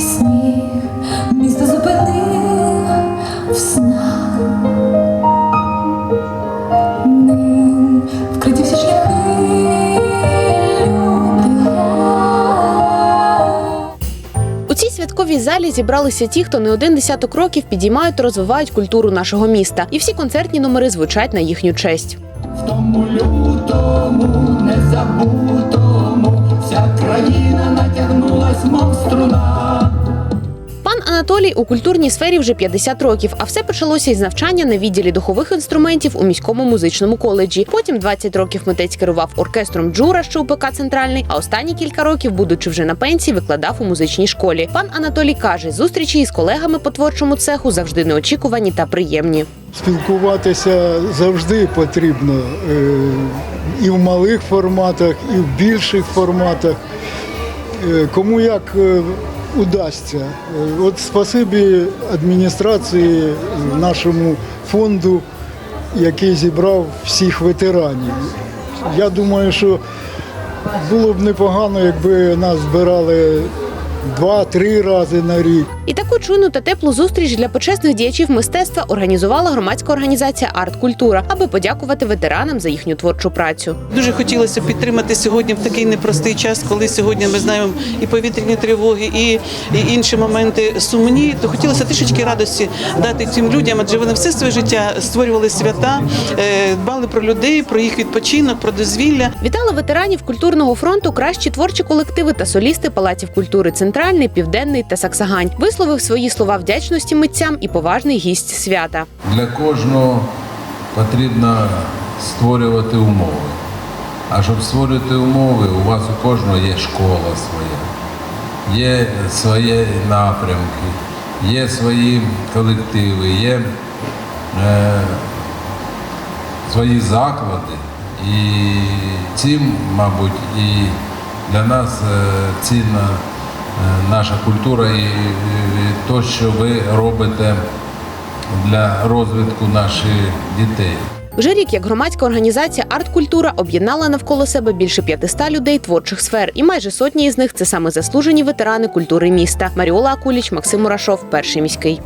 сніг місто зупинив в снах. Ним вкриті всі шляхи. У цій святковій залі зібралися ті, хто не один десяток років підіймають та розвивають культуру нашого міста, і всі концертні номери звучать на їхню честь. В тому лютому незабутому вся країна натягнулась, мов струна. Пан Анатолій у культурній сфері вже 50 років, а все почалося із навчання на відділі духових інструментів у міському музичному коледжі. Потім 20 років митець керував оркестром Джура, що у ПК Центральний. А останні кілька років, будучи вже на пенсії, викладав у музичній школі. Пан Анатолій каже, зустрічі із колегами по творчому цеху завжди неочікувані та приємні. Спілкуватися завжди потрібно е, і в малих форматах, і в більших форматах. Е, Кому як е, удасться. Е, От спасибі адміністрації, е, нашому фонду, який зібрав всіх ветеранів. Я думаю, що було б непогано, якби нас збирали два-три рази на рік. І таку чуйну та теплу зустріч для почесних діячів мистецтва організувала громадська організація Арт Культура, аби подякувати ветеранам за їхню творчу працю. Дуже хотілося підтримати сьогодні в такий непростий час, коли сьогодні ми знаємо і повітряні тривоги, і, і інші моменти сумні. То хотілося трішечки радості дати цим людям, адже вони все своє життя створювали свята, е, дбали про людей, про їх відпочинок, про дозвілля. Вітали ветеранів культурного фронту кращі творчі колективи та солісти палаців культури Центральний, Південний та Саксагань. Висловив свої слова вдячності митцям і поважний гість свята. Для кожного потрібно створювати умови. А щоб створювати умови, у вас у кожного є школа своя, є свої напрямки, є свої колективи, є е, свої заклади. І цим, мабуть, і для нас е, цінна наша культура і, те, що ви робите для розвитку наших дітей. Вже рік як громадська організація Арт-культура об'єднала навколо себе більше 500 людей творчих сфер, і майже сотні із них це саме заслужені ветерани культури міста. Маріола Акуліч, Максим Мурашов, перший міський.